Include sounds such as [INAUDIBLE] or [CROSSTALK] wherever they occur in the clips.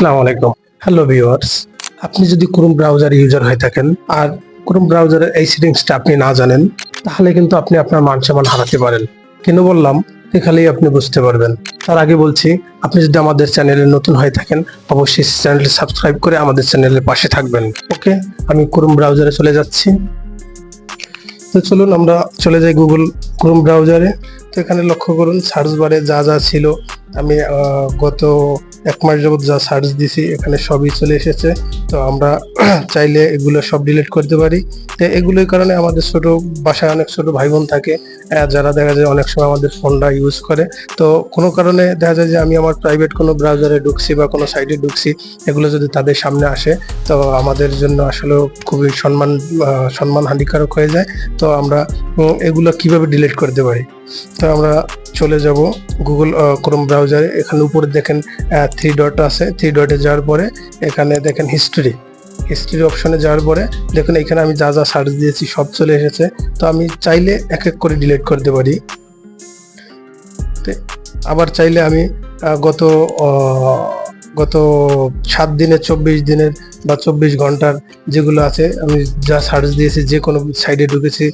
আসসালামু আলাইকুম। Hello viewers আপনি যদি ক্রোম ব্রাউজার ইউজার হয়ে থাকেন আর ক্রোম ব্রাউজারের এই সেটিংসটা আপনি না জানেন, তাহলে কিন্তু আপনি আপনার মান সম্মান হারাতে পারেন। কেন বললাম? এখানেই আপনি বুঝতে পারবেন। তার আগে বলছি, আপনি যদি আমাদের চ্যানেলে নতুন হয়ে থাকেন, অবশ্যই চ্যানেলটি সাবস্ক্রাইব করে আমাদের চ্যানেলের পাশে থাকবেন। ওকে? আমি ক্রোম ব্রাউজারে চলে যাচ্ছি। তো চলুন আমরা চলে যাই গুগল ক্রোম ব্রাউজারে তো এখানে লক্ষ্য করুন সার্চ বারে যা যা ছিল, আমি গত এক মাস যাবত যা সার্চ দিছি, এখানে সবই চলে এসেছে। তো আমরা [CLEARS THROAT] চাইলে এগুলো সব ডিলিট করতে পারি। তো এগুলোর কারণে আমাদের ছোট বাসায় অনেক ছোট ভাই বোন থাকে যারা দেখা যায় অনেক সময় আমাদের ফোনটা ইউজ করে। তো কোনো কারণে দেখা যায় যে আমি আমার প্রাইভেট কোনো ব্রাউজারে ঢুকছি বা কোনো সাইটে ঢুকছি, এগুলো যদি তাদের সামনে আসে, তো আমাদের জন্য আসলে খুবই সম্মান সম্মান হানিকারক হয়ে যায়। তো আমরা এগুলো কীভাবে ডিলিট করতে পারি? তো আমরা চলে যাব গুগল ক্রোম ব্রাউজারে এখানে উপরে দেখেন থ্রি ডট আছে। থ্রি ডটে যাওয়ার পরে এখানে দেখেন হিস্ট্রি হিস্ট্রি অপশনে যাওয়ার পরে দেখুন, এখানে আমি যা যা সার্চ দিয়েছি, সব চলে এসেছে। তো আমি চাইলে এক এক করে ডিলিট করতে পারি। আবার চাইলে আমি গত গত সাত দিনের চব্বিশ দিনের বা চব্বিশ ঘণ্টার যেগুলো আছে, আমি যা সার্চ দিয়েছি, যে কোনো সাইডে ঢুকেছি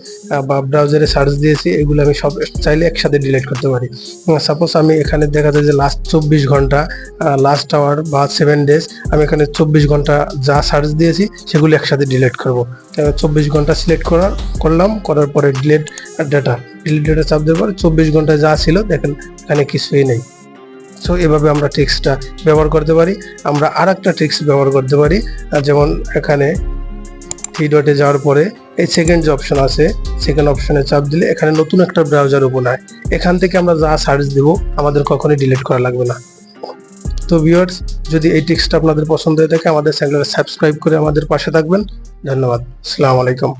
বা ব্রাউজারে সার্চ দিয়েছি, এগুলো আমি সব চাইলে একসাথে ডিলিট করতে পারি। সাপোজ আমি এখানে দেখা যায় যে লাস্ট চব্বিশ ঘণ্টা লাস্ট আওয়ার বা সেভেন ডেজ আমি এখানে চব্বিশ ঘণ্টা যা সার্চ দিয়েছি, সেগুলো একসাথে ডিলিট করব। চব্বিশ ঘণ্টা সিলেক্ট করার, করলাম, করার পরে ডিলিট ডাটা ডিলিট ডাটা চাপ দেওয়ার পর চব্বিশ ঘণ্টা যা ছিল, দেখেন এখানে কিছুই নেই। সো এভাবে আমরা ট্রিক্সটা ব্যবহার করতে পারি। আমরা আর একটা ট্রিক্স ব্যবহার করতে পারি যেমন এখানে থ্রি ডটে যাওয়ার পরে এই সেকেন্ড যে অপশন আছে সেকেন্ড অপশনে চাপ দিলে এখানে নতুন একটা ব্রাউজার ওপেন হয়। এখান থেকে আমরা যা সার্চ দেব, আমাদের কখনোই ডিলিট করা লাগবে না। তো ভিউয়ার্স যদি এই টিক্সটা আপনাদের পছন্দ হয়ে থাকে, আমাদের চ্যানেলটা সাবস্ক্রাইব করে আমাদের পাশে থাকবেন। ধন্যবাদ। আসসালামু আলাইকুম।